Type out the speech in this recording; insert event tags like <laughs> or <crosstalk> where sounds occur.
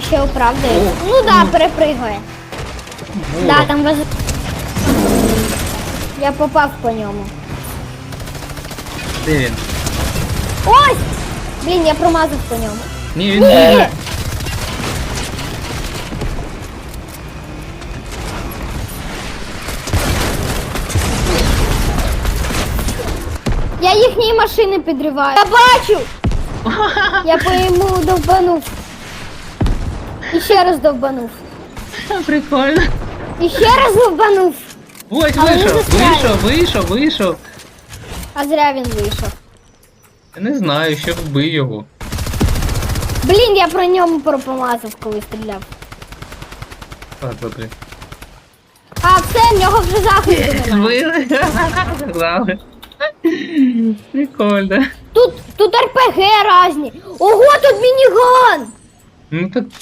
ще оправдує. Ну да, ну. перепригує. О, Да, там воз... Я попав по ньому. Де він? Ось! Блін, я промазав по ньому. Ні, він не. Я їхні машини підриваю. Я бачу! <laughs> Я по йому довбанув. І ще раз довбанув. Прикольно. І ще раз довбанув. Ось Але не вийшов, застряли. вийшов, вийшов, вийшов. А зря він вийшов. Я не знаю, що вбив його. Блін, я про ньому пропомазав, коли стріляв. А, добре. А, все, в нього вже. Збили. <laughs> Сказали. <laughs> Прикольно. Тут, тут РПГ разні. Ого, тут мініган! Ну так